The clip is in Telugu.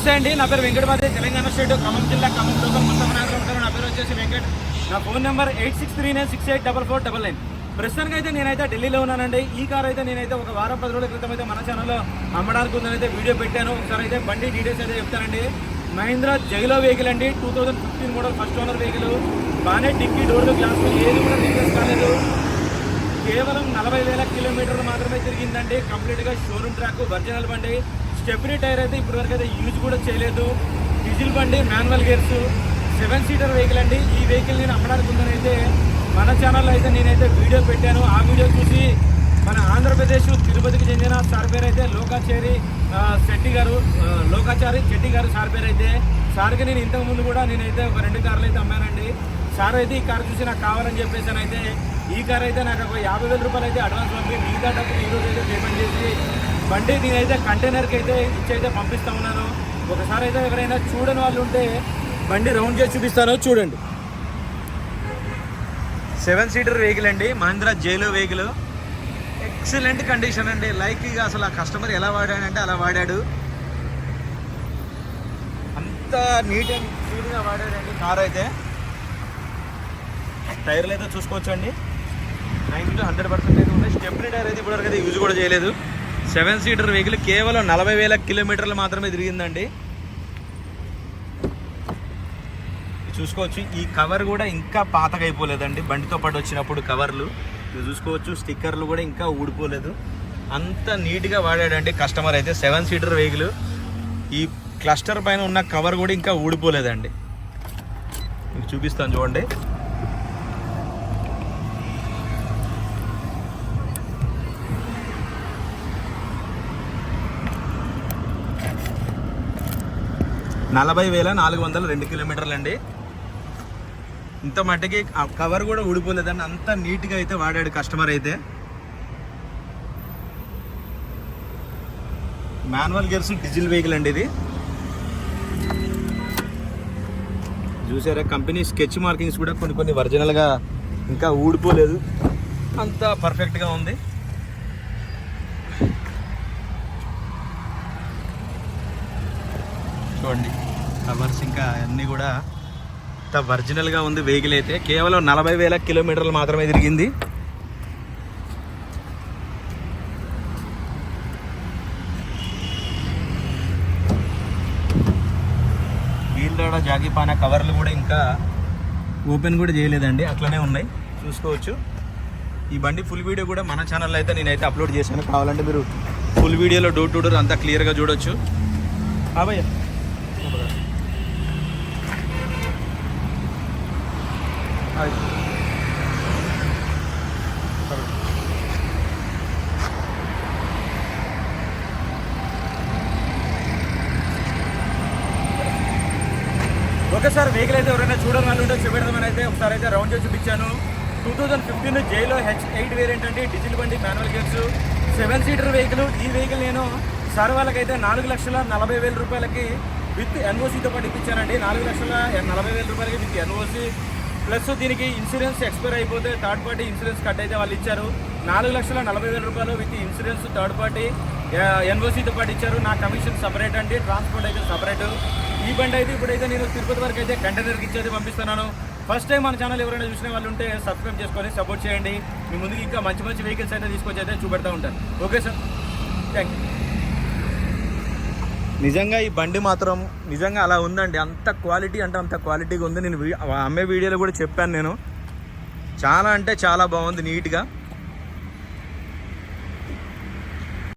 నమస్తే అండి. నా పేరు వెంకటమాదే తెలంగాణ స్టేట్ ఖమ్మం జిల్లా ఖమ్మం లోకల్ ముస్తఫనగర్ నా పేరు వచ్చేసి వెంకట్. నా phone number eight six three nine six eight double four double nine. ప్రస్తుతానికి అయితే నేనైతే ఢిల్లీలో ఉన్నానండి. ఈ కార్ అయితే నేనైతే ఒక వారం పది రోజుల క్రితం అయితే మన ఛానల్లో అమ్మడానికి ఉందని అయితే వీడియో పెట్టాను. ఒకసారి అయితే బండి డీటెయిల్స్ అయితే చెప్తానండి. మహీంద్రా జైలో వెహికల్ అండి. Two thousand fifteen model first owner vehicle బాగానే డిక్కీ డోర్లు గ్లాస్ ఏది కూడా రీప్లేస్ కాలేదు. కేవలం నలభై వేల కిలోమీటర్లు మాత్రమే తిరిగిందండి. కంప్లీట్గా షోరూమ్ ట్రాక్ ఒరిజినల్ బండి. స్టెప్నీ టైర్ అయితే ఇప్పటివరకు అయితే యూజ్ కూడా చేయలేదు. డీజిల్ బండి manual gears seven seater vehicle అండి. ఈ వెహికల్ నేను అమ్మడానికి ఉందని అయితే మన ఛానల్లో అయితే నేనైతే వీడియో పెట్టాను. ఆ వీడియో చూసి మన ఆంధ్రప్రదేశ్ తిరుపతికి చెందిన సార్ పేరు అయితే లోకాచారి శెట్టి గారు లోకాచారి చెట్టి గారు సార్ పేరు అయితే సార్కి నేను ఇంతకుముందు కూడా నేనైతే ఒక రెండు కార్లు అయితే అమ్మానండి. సార్ అయితే ఈ కార్ చూసి నాకు కావాలని చెప్పేసి అయితే ఈ కార్ అయితే నాకు ఒక యాభై వేల రూపాయలు అయితే అడ్వాన్స్ పంపి మిగతా డబ్బులు ఈరోజు అయితే పేమెంట్ చేసి బండి నేనైతే కంటైనర్కి అయితే ఇచ్చి అయితే పంపిస్తా ఉన్నాను. ఒకసారి అయితే ఎవరైనా చూడని వాళ్ళు ఉంటే బండి రౌండ్ చేసి చూపిస్తాను. చూడండి. సెవెన్ సీటర్ వెహికల్ అండి. Mahindra Xylo vehicle excellent condition అండి. లైక్ ఇక అసలు ఆ కస్టమర్ ఎలా వాడాడంటే అలా వాడాడు. అంత నీట్ అండ్ క్లీన్గా వాడాడండి కార్ అయితే. టైర్లు అయితే చూసుకోవచ్చు అండి నైన్టీ టు హండ్రెడ్ పర్సెంట్ అయితే ఉన్నాయి. స్టెప్ని టైర్ అయితే ఇప్పటివరకు అయితే యూజ్ కూడా చేయలేదు. సెవెన్ సీటర్ వెహికల్ కేవలం నలభై వేల కిలోమీటర్లు మాత్రమే తిరిగిందండి. చూసుకోవచ్చు. ఈ కవర్ కూడా ఇంకా పాతగా అయిపోలేదండి బండితో పాటు వచ్చినప్పుడు కవర్లు. ఇవి చూసుకోవచ్చు. స్టిక్కర్లు కూడా ఇంకా ఊడిపోలేదు. అంత నీట్గా వాడాడండి కస్టమర్ అయితే. Seven seater vehicle. ఈ క్లస్టర్ పైన ఉన్న కవర్ కూడా ఇంకా ఊడిపోలేదండి. మీకు చూపిస్తాను చూడండి. నలభై వేల నాలుగు వందల రెండు కిలోమీటర్లు అండి ఇంత మట్టికి ఆ కవర్ కూడా ఊడిపోలేదండి. అంత నీట్గా అయితే వాడాడు కస్టమర్ అయితే. మాన్యువల్ గేర్స్ డీజిల్ వెహికల్ అండి ఇది. చూసారా కంపెనీ స్కెచ్ మార్కింగ్స్ కూడా కొన్ని కొన్ని ఒరిజినల్గా ఇంకా ఊడిపోలేదు. అంతా పర్ఫెక్ట్గా ఉంది. చూడండి. కవర్స్ ఇంకా అన్నీ కూడా అంత ఒరిజినల్గా ఉంది వెహికల్ అయితే కేవలం నలభై వేల కిలోమీటర్లు మాత్రమే తిరిగింది. వీల్ దాడ జాగిపాన కవర్లు కూడా ఇంకా ఓపెన్ కూడా చేయలేదండి. అట్లనే ఉన్నాయి. చూసుకోవచ్చు. ఈ బండి ఫుల్ వీడియో కూడా మన ఛానల్లో అయితే నేనైతే అప్లోడ్ చేశాను. కావాలంటే మీరు ఫుల్ వీడియోలో డోర్ టు డోర్ అంతా క్లియర్గా చూడొచ్చు. భయ్యా. ఒకసారి వెహికల్ అయితే ఎవరైనా చూడాలని వాళ్ళు ఉంటే చూపెడదామని అయితే ఒకసారి అయితే రౌండ్ చేసి చూపించాను. Two thousand fifteen Xylo H eight variant అండి డిజిల్ బండి manual gears seven seater vehicle ఈ వెహికల్ నేను సార్ వాళ్ళకైతే నాలుగు లక్షల నలభై వేల రూపాయలకి విత్ ఎన్ఓసీతో పాటు ఇప్పించానండి. నాలుగు లక్షల నలభై వేల రూపాయలకి విత్ ఎన్ఓసీ ప్లస్ దీనికి ఇన్సూరెన్స్ ఎక్స్పైర్ అయిపోతే థర్డ్ పార్టీ ఇన్సూరెన్స్ కట్ అయితే వాళ్ళు ఇచ్చారు. నాలుగు లక్షల నలభై వేల రూపాయలు విత్ ఇన్సూరెన్స్ థర్డ్ పార్టీ ఎన్ఓసీతో పాటు ఇచ్చారు. నా కమిషన్ సపరేట్ అండి ట్రాన్స్పోర్ట్ అయితే సపరేట్ ఈ బండి అయితే ఇప్పుడైతే నేను తిరుపతి వరకు అయితే కంటైనర్కి ఇచ్చేది పంపిస్తున్నాను. ఫస్ట్ టైం మన ఛానల్ ఎవరైనా చూసిన వాళ్ళు ఉంటే సబ్స్క్రైబ్ చేసుకొని సపోర్ట్ చేయండి. మీ ముందుకు ఇంకా మంచి మంచి వెహికల్స్ అయితే తీసుకొచ్చి అయితే చూపెడతా ఉంటాను ఓకే సార్ థ్యాంక్ నిజంగా ఈ బండి మాత్రం నిజంగా అలా ఉందండి. అంత క్వాలిటీ అంటే అంత క్వాలిటీగా ఉంది. నేను అమ్మే వీడియోలో కూడా చెప్పాను నేను. చాలా అంటే చాలా బాగుంది నీట్గా